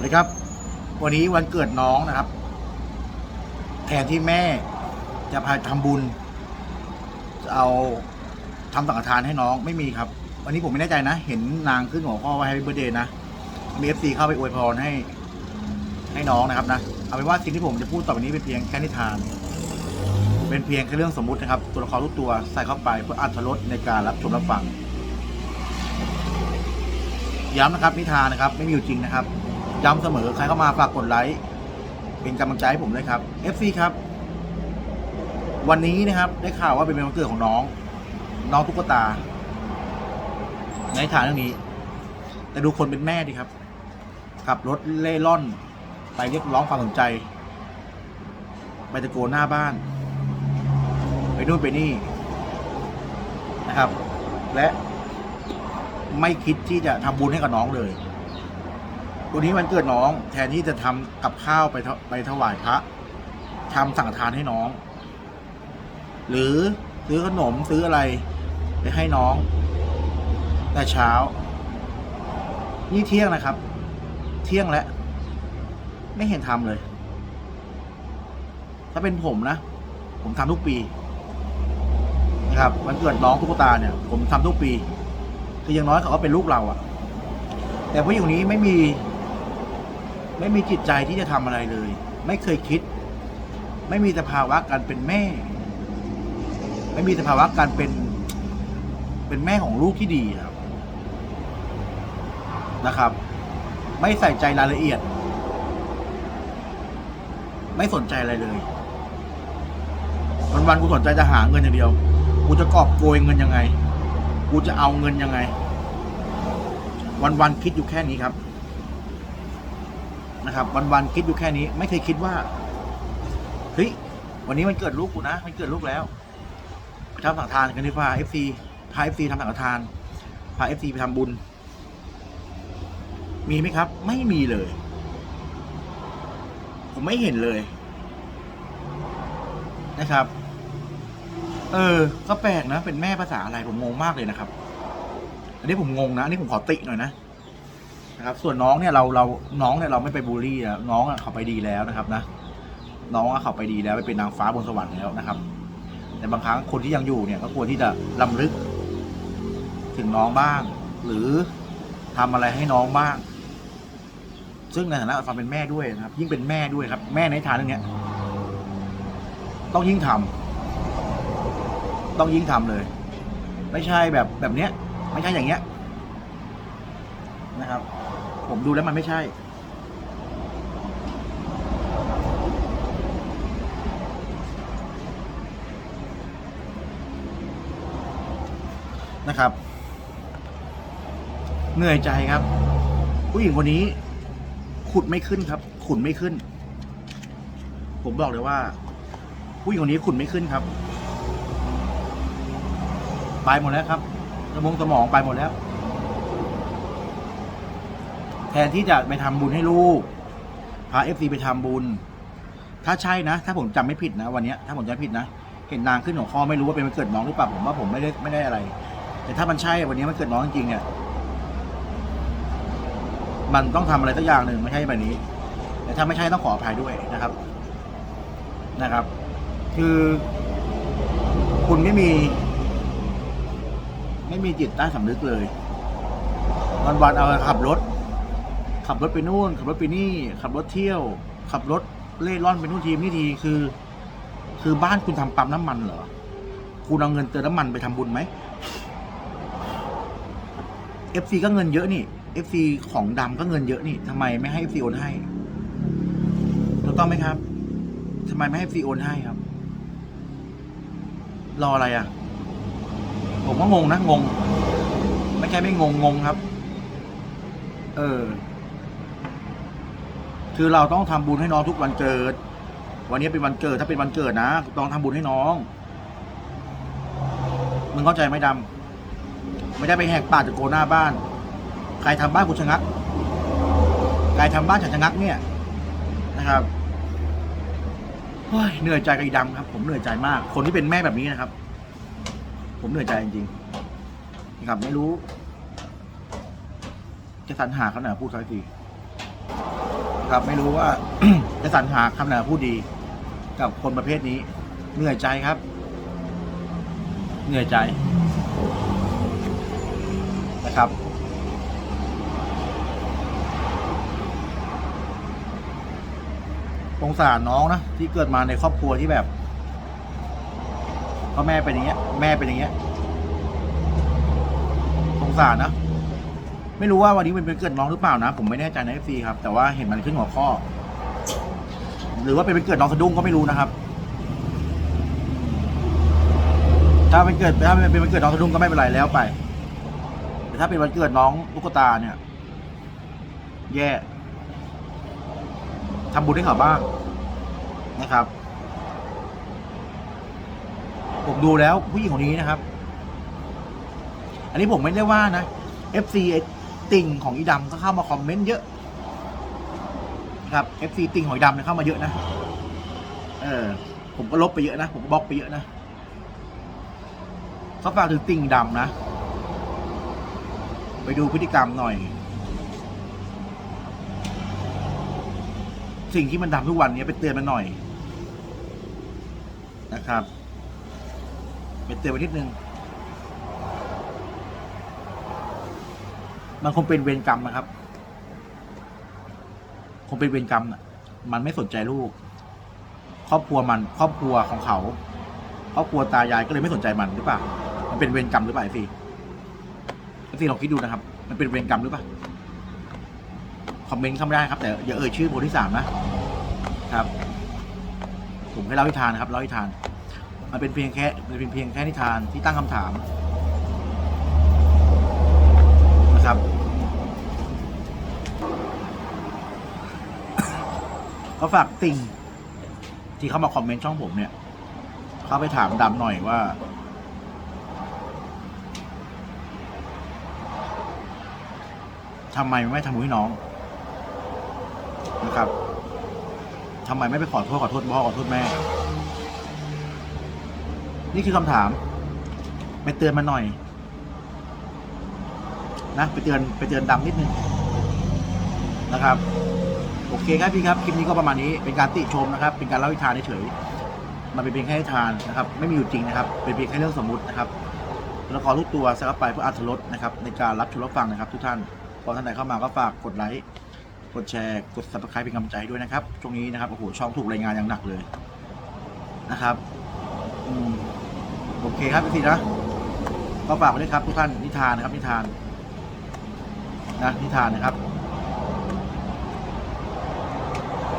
วัสดีครับ วันนี้วันเกิดน้องนะครับ แทนที่แม่จะพาทำบุญจะเอาทำสังฆทานให้น้องไม่มีครับ วันนี้ผมไม่แน่ใจนะ เห็นนางขึ้นหัวข้อว่า Happy Birthday นะมีเอฟซีเข้าไปอวยพรให้ให้น้องนะครับนะ เอาเป็นว่าสิ่งที่ผมจะพูดต่อไปนี้เป็นเพียงแค่นิทาน เป็นเพียงแค่เรื่องสมมุตินะครับ ตัวละครทุกตัวใส่เข้าไปเพื่ออัตรสในการรับชมรับฟังย้ำนะครับนิทานนะครับ ไม่มีอยู่จริงนะครับ ย้ำเสมอใครเข้ามาฝากกดไลค์เป็นกำลังใจให้ผมด้วยครับ FC ครับ วันนี้นะครับได้ข่าวว่าเป็นวันเกิดของน้อง น้องตุ๊กตา ในนิทานเรื่องนี้ แต่ดูคนเป็นแม่ดิครับ ขับรถเล่ร่อน ไปเรียกร้องความสนใจ ไปตะโกนหน้าบ้าน ไปนู่นไปนี่นะครับ และไม่คิดที่จะทำบุญให้กับน้องเลย วันนี้วันเกิดน้อง แทนที่จะทำกับข้าวไปไปถวายพระทำสั่งทานให้น้อง หรือซื้อขนมซื้ออะไรไปให้น้อง แต่เช้า นี่เที่ยงนะครับ เที่ยงแล้ว ไม่เห็นทำเลย ถ้าเป็นผมนะ ผมทำทุกปีนะครับวันเกิดน้องตุ๊กตาเนี่ย ผมทำทุกปี คืออย่างน้อยเขาก็เป็นลูกเราอะแต่ผู้หญิงนี้ไม่มี ไม่มีจิตใจที่จะทำอะไรเลย ไม่เคยคิด ไม่มีสภาวะการเป็นแม่ ไม่มีสภาวะการเป็น เป็นแม่ของลูกที่ดีครับนะครับ ไม่ใส่ใจรายละเอียด ไม่สนใจอะไรเลยวันวันๆกูสนใจจะหาเงินอย่างเดียว กูจะกอบโกยเงินยังไง กูจะเอาเงินยังไง วันวันๆคิดอยู่แค่นี้ครับ นะครับวันวันๆคิดอยู่แค่นี้ ไม่เคยคิดว่าเฮ้ยวันนี้มันเกิดลูกกูนะมันเกิดลูกแล้วทำสังฆทานกันดีกว่าเอฟซีพาเอฟซีทำสังฆทานพาเอฟซีไปทำบุญ มีไหมครับ ไม่มีเลย ผมไม่เห็นเลย นะครับ เออ ก็แปลกนะ เป็นแม่ภาษาอะไรผมงงมากเลยนะครับ อันนี้ผมงงนะอันนี้ผมขอติหน่อยนะ นะครับ ส่วนน้องเนี่ยเราเราน้องเนี่ยเราไม่ไปบูลลี่นะน้องอะเขาไปดีแล้วนะครับนะ น้องอะเขาไปดีแล้วไปเป็นนางฟ้าบนสวรรค์แล้วนะครับ แต่บางครั้งคนที่ยังอยู่เนี่ยก็ควรที่จะลำลึก ถึงน้องบ้าง หรือทำอะไรให้น้องบ้าง ซึ่งในฐานะความเป็นแม่ด้วยนะครับ ยิ่งเป็นแม่ด้วยครับ แม่ในฐานเรื่องเนี้ยต้องยิ่งทำต้องยิ่งทำเลย ไม่ใช่แบบแบบเนี้ย ไม่ใช่อย่างเงี้ยนะครับ ผมดูแล้วมันไม่ใช่ นะครับ เหนื่อยใจครับ ผู้หญิงคนนี้ ขุดไม่ขึ้นครับ ขุดไม่ขึ้น ผมบอกเลยว่า ผู้หญิงคนนี้ขุดไม่ขึ้นครับ ไปหมดแล้วครับสมองสมองไปหมดแล้ว แทนที่จะไปทำบุญให้ลูกพาเอฟซีไปทำบุญ ถ้าใช่นะ ถ้าผมจำไม่ผิดนะ วันนี้ถ้าผมจำผิดนะ เห็นนางขึ้นหัวข้อไม่รู้ว่าเป็นวันเกิดน้องหรือเปล่าผมว่าผมไม่ได้ไม่ได้อะไร แต่ถ้ามันใช่วันนี้มันเกิดน้องจริงเนี่ยมันต้องทำอะไรสักอย่างหนึ่งไม่ใช่แบบนี้ แต่ถ้าไม่ใช่ต้องขออภัยด้วยนะครับนะครับ คือ คุณไม่มี ไม่มีจิตใต้สำนึกเลยวันวันเอาขับรถ ขับรถไปนู่น ขับรถไปนี่ ขับรถเที่ยว ขับรถเล่ร่อนไปนู่นทีนี่ทีคือ คือบ้านคุณทำปั๊มน้ำมันเหรอคุณเอาเงินเติมน้ำมันไปทำบุญไหม FC ก็เงินเยอะนี่ FC ของดำก็เงินเยอะนี่ทำไมไม่ให้ FC โอนให้ถูกต้องไหมครับทำไมไม่ให้ FC โอนให้ครับ รออะไรอะ ผมก็งงนะงง ไม่ใช่ไม่งงงงครับ เออ คือเราต้องทำบุญให้น้องทุกวันเกิด วันนี้เป็นวันเกิดถ้าเป็นวันเกิดนะต้องทำบุญให้น้องมึงเข้าใจไหมดำไม่ได้ไปแหกปากตะโกนหน้าบ้าน ใครทำบ้านกูชะงักใครทำบ้านฉันชะงักเนี่ยนะครับเฮ้ยเหนื่อยใจกับอีดำครับ ผมเหนื่อยใจมาก คนที่เป็นแม่แบบนี้นะครับ ผมเหนื่อยใจจริงๆนะครับไม่รู้ จะสรรหาขนาดพูดสักที ครับ ไม่รู้ว่า จะสรรหาคำไหนมาพูดดี กับคนประเภทนี้ เหนื่อยใจครับ เหนื่อยใจนะครับ สงสารน้องนะที่เกิดมาในครอบครัวที่แบบพ่อแม่เป็นอย่างเงี้ย แม่เป็นอย่างเงี้ย สงสารนะ ไม่รู้ว่าวันนี้มันเป็นเกิดน้องหรือเปล่านะ ผมไม่แน่ใจในเอฟซีครับ แต่ว่าเห็นมันขึ้นหัวข้อ หรือว่าเป็นวันเกิดน้องสะดุ้งก็ไม่รู้นะครับ ถ้าเป็นเกิดถ้าเป็นวันเกิดน้องสะดุ้งก็ไม่เป็นไรแล้วไป แต่ถ้าเป็นวันเกิดน้องลูกตาเนี่ย แย่ทำบุญให้เขาบ้างนะครับ ผมดูแล้วผู้หญิงคนนี้นะครับ อันนี้ผมไม่ได้ว่านะ FC ไอ้ ติ่งของอีดำก็เข้ามาคอมเมนต์เยอะครับ FC ติ่งของอีดำเนี่ยเข้ามาเยอะนะ เออ ผมก็ลบไปเยอะนะ ผมบล็อกไปเยอะนะเขาฝากถึงติ่งดำนะ ไปดูพฤติกรรมหน่อย สิ่งที่มันทำทุกวันนี้ไปเตือนมันหน่อยนะครับ ไปเตือนไปนิดนึง มันคงเป็นเวรกรรมนะครับ คงเป็นเวรกรรมน่ะมันไม่สนใจลูก ครอบครัวมันครอบครัวของเขา ครอบครัวตายายก็เลยไม่สนใจมันหรือเปล่า มันเป็นเวรกรรมหรือเปล่าไอ้ฟีไอ้ฟีลองคิดดูนะครับ มันเป็นเวรกรรมหรือเปล่า คอมเมนต์เข้าไม่ได้ครับ แต่อย่าเอ่ยชื่อคนที่สามนะ ครับ ผมให้เล่านิทานนะครับเล่านิทาน มันเป็นเพียงแค่มันเป็นเพียงแค่นิทานที่ตั้งคำถาม นะครับ ก็ฝากติ่ง ที่เข้ามาคอมเมนต์ช่องผมเนี่ย เข้าไปถามดำหน่อยว่า ทำไมไม่ทำบุญให้น้องนะครับทำไมไม่ไปขอโทษขอโทษพ่อขอโทษแม่ นี่คือคำถาม ไปเตือนมันหน่อย นะไปเตือนไปเตือนดำนิดนึงนะครับ โอเคครับพี่ครับคลิปนี้ก็ประมาณนี้เป็นการติชมนะครับ เป็นการเล่านิทานเฉยมันเป็นเพียงแค่นิทานนะครับ ไม่มีอยู่จริงนะครับ เป็นเพียงแค่เรื่องสมมุตินะครับละครทุกตัวส่เข้าไปเพื่ออัธรสนะครับ ในการรับชมรับฟังนะครับ ทุกท่านพอท่านไหนเข้ามาก็ฝากกดไลค์กดแชร์กด subscribe เป็นกำลังใจด้วยนะครับช่วงนี้นะครับโอ้โหช่องถูกรายงานอย่างหนักเลยนะครับอโอเคครับพี่สินะก็ฝากไว้ด้วยครับทุกท่านนิทานนะครับนิทาน นะนิทานนะครับ